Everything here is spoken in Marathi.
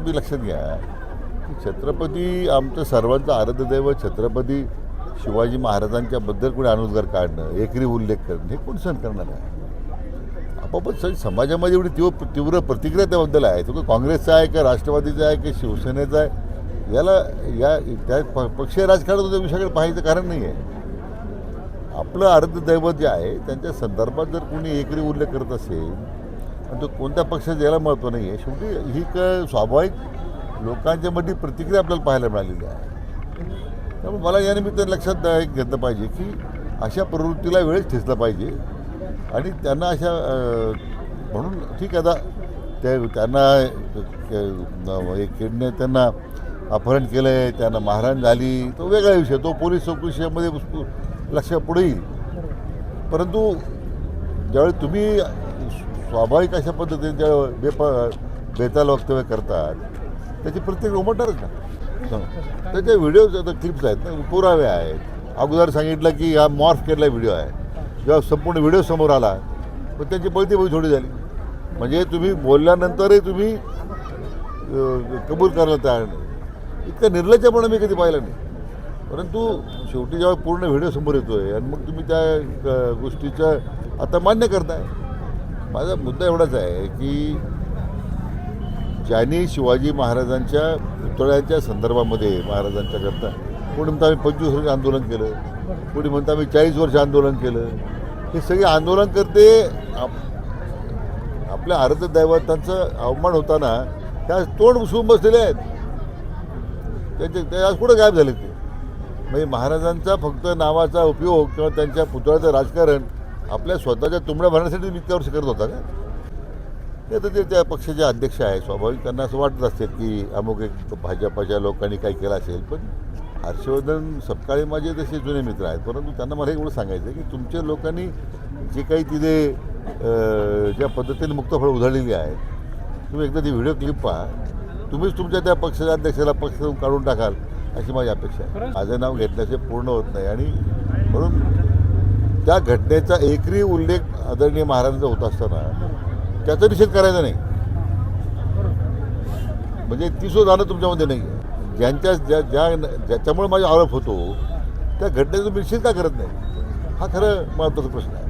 तुम्ही लक्षात घ्या की छत्रपती आमचं सर्वांचं आराध्यदैवत छत्रपती शिवाजी महाराजांच्या बद्दल कोणी अनुद्गार काढणं एकरी उल्लेख करणं हे कोण सहन करणार आहे? आपोआपच समाजामध्ये एवढी तीव्र तीव्र प्रतिक्रिया त्याबद्दल आहे. तो काँग्रेसचा आहे का राष्ट्रवादीचा आहे की शिवसेनेचा आहे? याला या त्या पक्षीय राजकारणात त्या विषयाकडे पाहायचं कारण नाही आहे. आपलं आराध्य जे आहे त्यांच्या संदर्भात जर कोणी एकरी उल्लेख करत असेल आणि तो कोणत्या पक्षाचं याला महत्त्व नाही आहे. शेवटी ही क स्वाभाविक लोकांच्या मध्ये प्रतिक्रिया आपल्याला पाहायला मिळालेली आहे. त्यामुळे मला या निमित्ताने लक्षात एक घेतलं पाहिजे की अशा प्रवृत्तीला वेळच ठेचला पाहिजे. आणि त्यांना अशा म्हणून ठीक आहे आता त्यांना एक किडने त्यांना अपहरण केलं आहे त्यांना मारहाण झाली तो वेगळा विषय तो पोलीस चौकशीमध्ये लक्ष पुढे येईल. परंतु ज्यावेळी तुम्ही स्वाभाविक अशा पद्धतीने ज्या बेप बेताल वक्तव्य करतात. त्याची प्रत्येक उमटणारच ना. त्याचे व्हिडिओज आता क्लिप्स आहेत ना पुरावे आहेत. अगोदर सांगितलं की हा मॉर्फ केलेला व्हिडिओ आहे. जेव्हा संपूर्ण व्हिडिओ समोर आला पण त्यांची पळती पळती थोडी झाली. म्हणजे तुम्ही बोलल्यानंतरही तुम्ही कबूल करायला तयार नाही. इतकं निर्लज्जपणा मी कधी पाहिलं नाही. परंतु शेवटी जेव्हा पूर्ण व्हिडिओ समोर येतोय आणि मग तुम्ही त्या गोष्टीचं आता मान्य करताय. माझा मुद्दा एवढाच आहे की ज्यांनी शिवाजी महाराजांच्या पुतळ्यांच्या संदर्भामध्ये महाराजांच्या करता कोणी म्हणतं आम्ही पंचवीस वर्ष आंदोलन केलं कोणी म्हणतं आम्ही चाळीस वर्ष आंदोलन केलं हे सगळे आंदोलन करते आप आपल्या आराध्य दैवतांचं अवमान होताना त्या तोंड उचलून बसलेले आहेत. त्यांचे ते आज कुठं गायब झाले ते? म्हणजे महाराजांचा फक्त नावाचा उपयोग किंवा त्यांच्या पुतळ्याचं राजकारण आपल्या स्वतःच्या तुंबड्या भरण्यासाठी तुम्ही इतक्या वर्ष करत होता का? ते तर ते त्या पक्षाचे अध्यक्ष आहे स्वाभाविक. त्यांना असं वाटत असते की अमुक एक भाजपाच्या लोकांनी काही केलं असेल पण हर्षवर्धन सपकाळी माझे तसे जुने मित्र आहेत. परंतु त्यांना मला एवढं सांगायचं आहे की तुमच्या लोकांनी जे काही तिथे ज्या पद्धतीने मुक्तफळ उधळलेली आहे तुम्ही एकदा ती व्हिडिओ क्लिप पहा. तुम्हीच तुमच्या त्या पक्षाच्या अध्यक्षाला पक्षातून काढून टाकाल अशी माझी अपेक्षा आहे. माझं नाव घेतल्याचे पूर्ण होत नाही. आणि म्हणून त्या घटनेचा एकरी उल्लेख आदरणीय महाराजांचा होत असताना त्याचा निषेध करायचा नाही. म्हणजे ती सुद्धा जाणं तुमच्यामध्ये नाही. आहे ज्यांच्या ज्या ज्या ज्याच्यामुळे माझा आरोप होतो त्या घटनेचा तुम्ही निषेध का करत नाही? हा खरं महत्त्वाचा प्रश्न आहे.